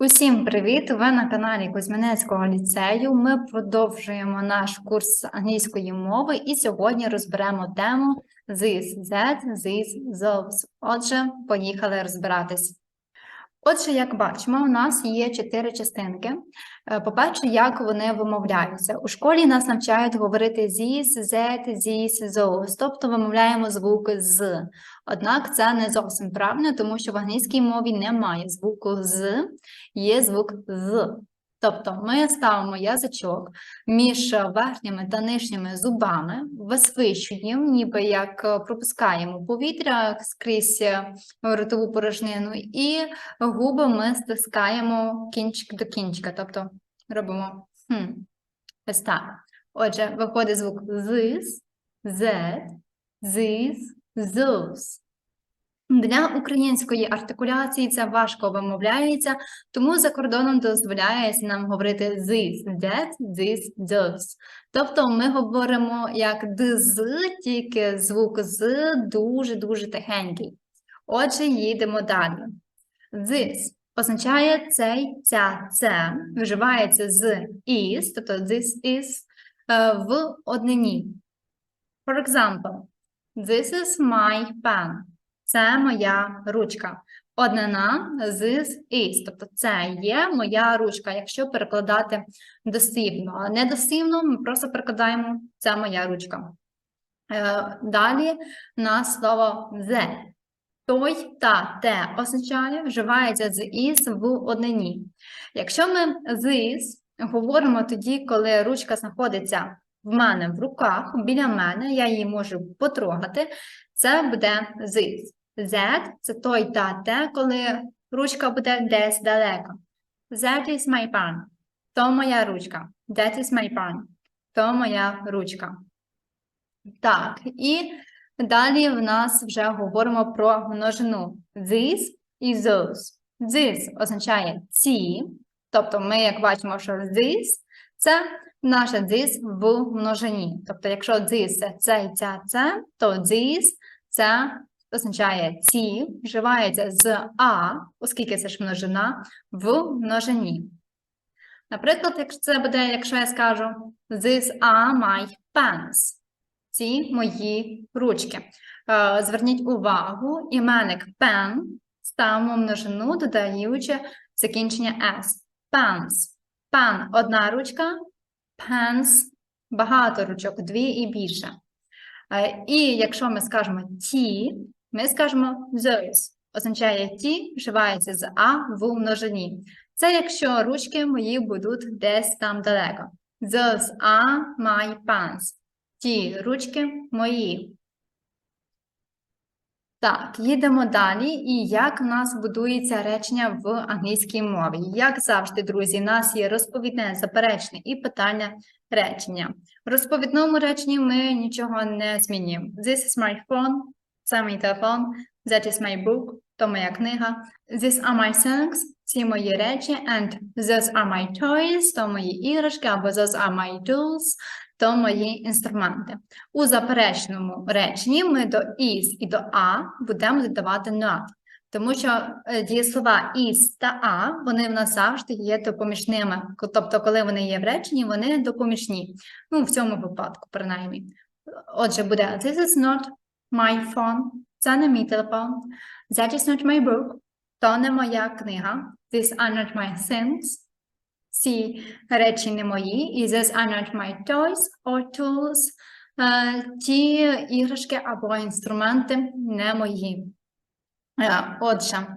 Усім привіт! Ви на каналі Кузьминецького ліцею. Ми продовжуємо наш курс англійської мови і сьогодні розберемо тему this, that, this, those. Отже, поїхали розбиратись. Отже, як бачимо, у нас є чотири частинки. Е, По-перше, як вони вимовляються. У школі нас навчають говорити зіс, зет, зіс, зоус, тобто вимовляємо звук з. Однак це не зовсім правильно, тому що в англійській мові немає звуку з, є звук з. Тобто ми ставимо язичок між верхніми та нижніми зубами, висвищуємо, ніби як е, пропускаємо повітря скрізь е, ротову порожнину, і губи ми стискаємо кінчик до кінчика, тобто робимо хм, ось так. Отже, виходить звук this, that, this, those. Для української артикуляції це важко вимовляється, тому за кордоном дозволяється нам говорити this, that, this, those. Тобто ми говоримо як дз, тільки звук з дуже-дуже тихенький. Отже, їдемо далі. This означає цей, ця, це, вживається з is, тобто this is е, в однині. For example, this is my pen. Це моя ручка. Однина this is, тобто це є моя ручка, якщо перекладати дослівно. А не дослівно ми просто перекладаємо це моя ручка. Е, Далі на слово the. Той та те означає, вживається з is в однині. Якщо ми this говоримо тоді, коли ручка знаходиться в мене в руках, біля мене, я її можу потрогати, це буде this. That – це той та те, коли ручка буде десь далеко. That is my pen. То моя ручка. That is my pen. То моя ручка. Так, і далі в нас вже говоримо про множину. This і those. This означає ці, тобто ми, як бачимо, що this – це наше this в множині. Тобто, якщо this – це це і ця, це, то this – це означає ці, вживається з а, оскільки це ж множина, в множині. Наприклад, якщо це буде, якщо я скажу These are my pens. Ці мої ручки. Е, Зверніть увагу, іменник pen ставимо множину, додаючи закінчення s. Pens. Pen – одна ручка, pens – багато ручок, дві і більше. Е, І якщо ми скажемо ті, ми скажемо those. Означає ті, вживається з а в множині. Це якщо ручки мої будуть десь там далеко. Those are my pens. Ті ручки мої. Так, їдемо далі. І як в нас будується речення в англійській мові? Як завжди, друзі, у нас є розповідне, заперечне і питання речення. В розповідному реченні ми нічого не змінюємо. This is my phone. Це мій телефон. That is my book. То моя книга. These are my songs. Ці мої речі. And those are my toys. То мої іграшки. Або those are my tools. То мої інструменти. У заперечному реченні ми до is і до a будемо додавати not. Тому що е, дієслова is та a, вони в нас завжди є допоміжними. Тобто, коли вони є в реченні, вони допоміжні. Ну, в цьому випадку, принаймні. Отже, буде This is not my phone. Це не мій телефон. That is not my book. То не моя книга. These are not my things. Ці речі не мої. І these are not my toys or tools. Е, Ті іграшки або інструменти не мої. Е, Отже,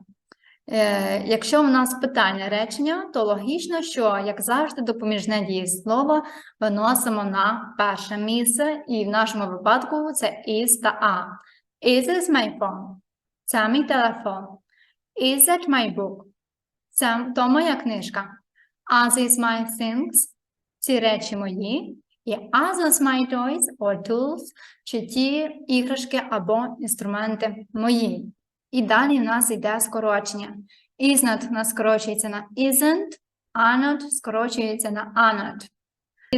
якщо у нас питання речення, то логічно, що, як завжди, допоміжне дієслово виносимо на перше місце, і в нашому випадку це is та a. Is this my phone? Це мій телефон. Is that my book? Це то моя книжка. Are these my things? Ці речі мої. І are those my toys or tools? Чи ті іграшки або інструменти мої? І далі в нас йде скорочення. Is not у нас скорочується на isn't, are not скорочується на are not.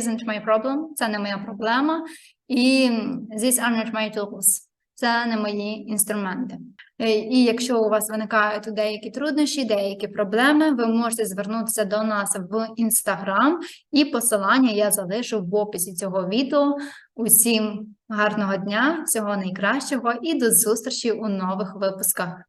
Isn't my problem, це не моя проблема. І these are not my tools. це не мої інструменти. Е, І якщо у вас виникають деякі труднощі, деякі проблеми, ви можете звернутися до нас в інстаграм, і посилання я залишу в описі цього відео. Усім гарного дня, всього найкращого і до зустрічі у нових випусках.